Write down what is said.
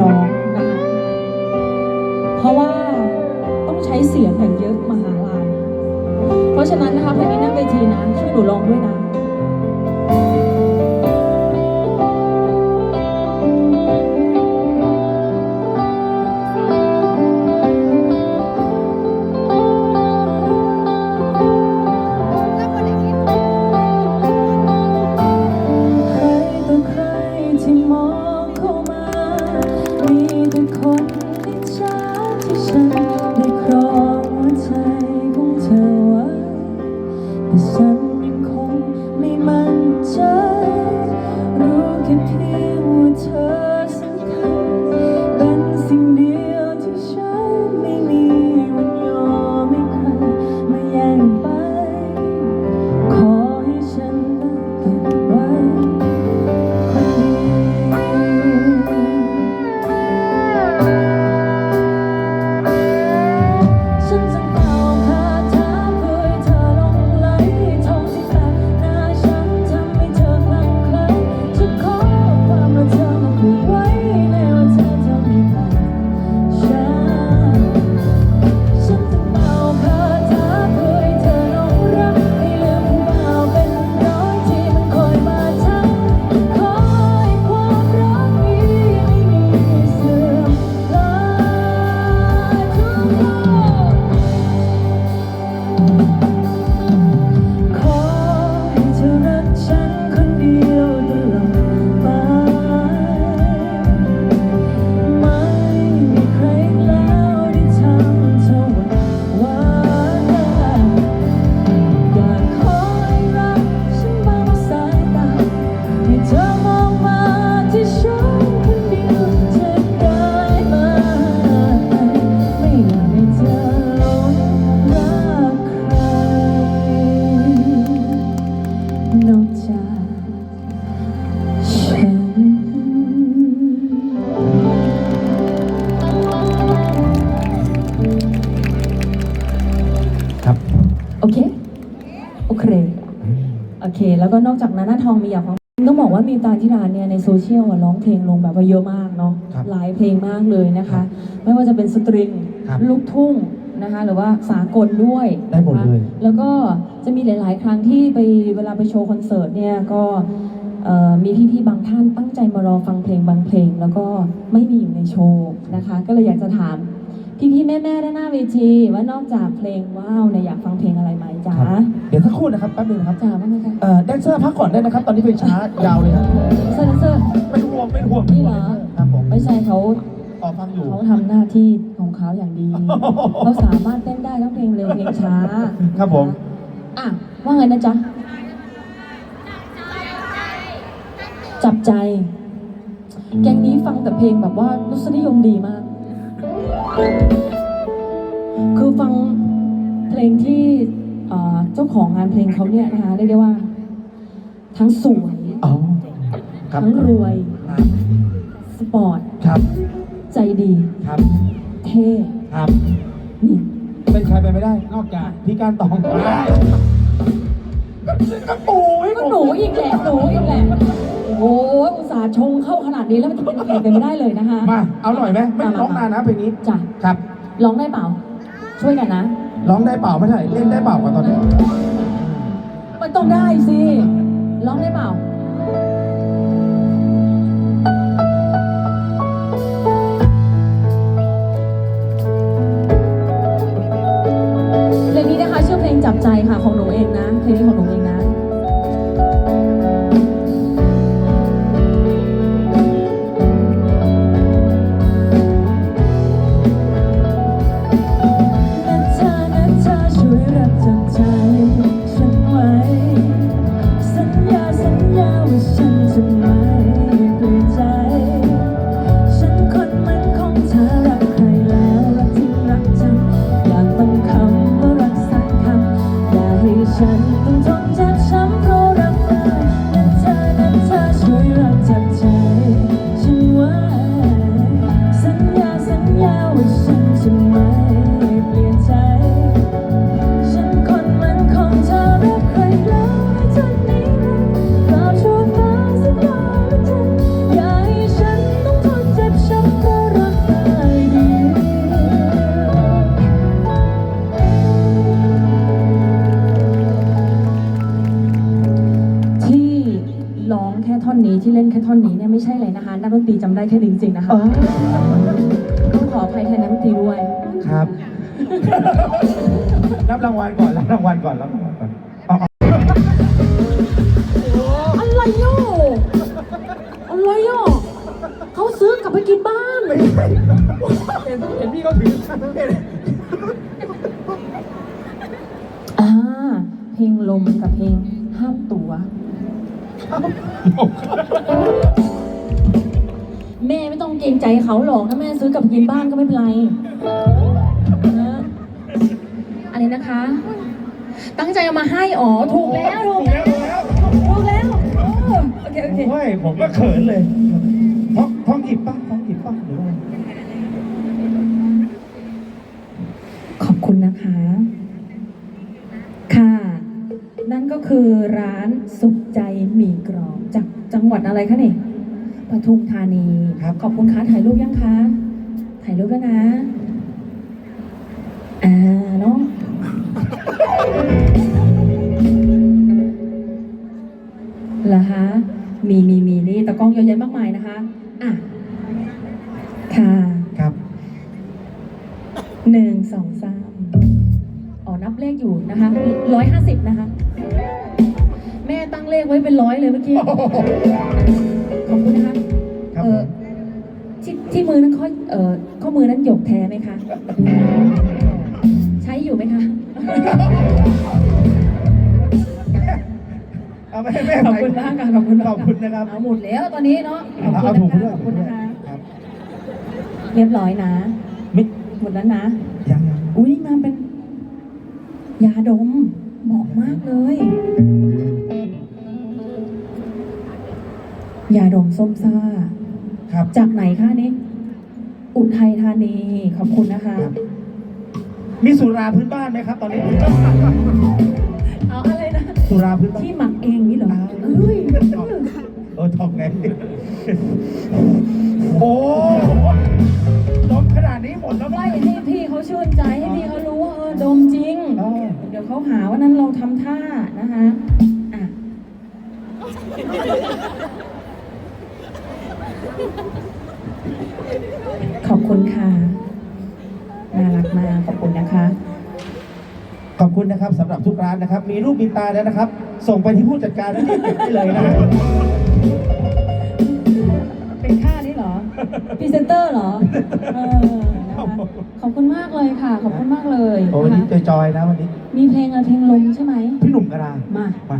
ร้องนะคะเพราะว่าต้องใช้เสียงอย่างเยอะมหาลานเพราะฉะนั้นนะคะเพลงนี้หน้าเวทีนะช่วยหนูร้องด้วยนะ เค แล้วก็นอกจากนั้นหน้าทองมีอยากฟังต้องบอกว่ามีตาที่ร้านเนี่ยในโซเชียลอะร้องเพลงลงแบบว่าเยอะมากเนาะครับหลายเพลงมากเลยนะคะ ไม่ว่าจะเป็นสตริงครับลูกทุ่งนะคะหรือว่าสากลด้วยได้หมดเลย นะคะแล้วก็จะมีหลาย ๆ ครั้งที่ไปเวลาไปโชว์คอนเสิร์ตเนี่ยก็เอ่อมีพี่ ๆ บางท่านตั้งใจมารอฟังเพลงบางเพลง แล้วก็ไม่มีอยู่ในโชว์นะคะ ก็เลยอยากจะถาม พี่ๆแม่ๆด้านหน้าเวที ว่านอกจากเพลงว้าวเนี่ยอยากฟังเพลงอะไรไหมจ๊ะครับเดี๋ยวสักครู่นะครับแป๊บนึงนะครับจ๋าบ้างไหมคะเอ่อแดนเซอร์พักก่อนได้นะครับ ตอนนี้เพลงช้ายาวเลยครับเซอร์เซอร์เป็นห่วงเป็นห่วงนี่เหรอครับผมไม่ใช่เขาต่อฟังอยู่เขาทำหน้าที่ของเขาอย่างดีเขาสามารถเต้นได้ทั้งเพลงเร็วเพลงช้าครับผมอะว่าไงนะจ๊ะจับใจ แกงนี้ฟังแต่เพลงแบบว่ารสนิยมดีมาก คือฟังเพลงที่เอ่อเจ้าของงานเพลงเขาเนี่ยนะคะเรียกได้ว่า ทั้งสวยเอาครับ ทั้งรวย สปอร์ต ครับ ใจดี ครับ เท่ครับ นี่เป็นใครไปไม่ได้ นอกจากพี่การตองได้กระปูให้ก็ผมหนูอีกแหละหนูอีกแหละ โอ้ยอุตส่าห์ชงเข้าขนาดนี้แล้วมันจะเป็นใครไปไม่ได้เลยนะคะ มา เอาหน่อยไหมไม่ร้องนานนะเพลงนี้จ้ะ ครับ ร้องได้เปล่า ช่วยกันนะ ร้องได้เปล่าไม่ใช่เล่นได้เปล่าก่อนตอนนี้มันต้องได้สิ ร้องได้เปล่าเพลงนี้นะคะชื่อเพลงจับใจค่ะของหนูเองนะเพลงนี้ของหนูเองนะนะ นักดนตรีจำได้แค่นี้จริงๆนะคะเออต้องขออภัยแทนนักดนตรีด้วย ครับ รับรางวัลก่อน รับรางวัลก่อน รับรางวัลก่อนเอาเอาอะไรอะอะไรอะเขาซื้อกลับไปกินบ้านเห็นเห็นพี่เขาถือเห็นอ่าเพลงลมกับเพลงห้ามตัว แม่ไม่ต้องเกรงใจเขาหรอก ถ้าแม่ซื้อกับกินบ้านก็ไม่เป็นไรนะอันนี้นะคะ ตั้งใจเอามาให้อ๋อถูกแล้วถูกแล้วถูกแล้วโอเคโอเค โอ้ยผมก็เขินเลยท้องท้องอิบป่ะท้องอิบป่ะหรือว่า ขอบคุณนะคะ ค่ะ นั่นก็คือร้านสุขใจหมี่กรอบจากจังหวัดอะไรคะเนี่ยปทุมธานีครับขอบคุณคะถ่ายรูปยังคะ ถ่ายรูปแล้วนะอ่าเนาะเหรอคะมีมีมีนี่ตะกล้องเยอะแยะมากมายนะคะอะค่ะครับหนึ่งสองสามอ๋อนับเลขอยู่นะคะร้อยห้าสิบนะคะแม่ตั้งเล ขไว้เป็นร้อยเลยเมื่อกี้ ขอบคุณนะคะครับเอผอมที่ที่มือนั้นข้อเอ่อข้อมือนั้นหยกแท้ไหมคะ ใช้อยู่ไหมคะ เอาไปให้แม่ขอบคุณมากค่ะขอบคุณมากขอบคุณนะครับ เอาหมดแล้วตอนนี้เนาะขอบเอาคุณเอาถุงนะไปคะด้วยขอบคุณนะคะครับเรียบร้อยนะมิหมดแล้วนะ ยังยังอุ้ยมาเป็น ยาดมเหมาะมากเลย ดมส้มซ่า ครับ จากไหนคะนี่อุทัยธานีขอบคุณนะคะ ครับ มีสุราพื้นบ้านไหมครับ ตอนนี้ เอาอะไรนะ สุราพื้นบ้านที่หมักเองนี่เหรออ่าเอ้ยเออทองไง โอ้ดมขนาดนี้หมดแล้วไม่มั้งให้พี่เขาชื่นใจให้พี่เขารู้ว่าเออดมจริงเออเดี๋ยวเขาหาว่านั้นเราทำท่านะคะอะขอบ คุณค่ะน่ารักมากขอบคุณนะคะ ขอบคุณนะครับสำหรับทุกร้านนะครับ มีรูปมีตาแล้วนะครับ ส่งไปที่ผู้จัดการแล้วรีบเก็บได้เลยนะเป็นค่านี้เหรอพรีเซนเตอร์เหรอเออนะคะขอบคุณมากเลยค่ะ ขอบคุณมากเลยโอ้วันนะนี้คะจอยๆนะวันนี้ มีเพลงอะไรเพลงลมใช่ไหมพี่หนุ่มกระดามา มา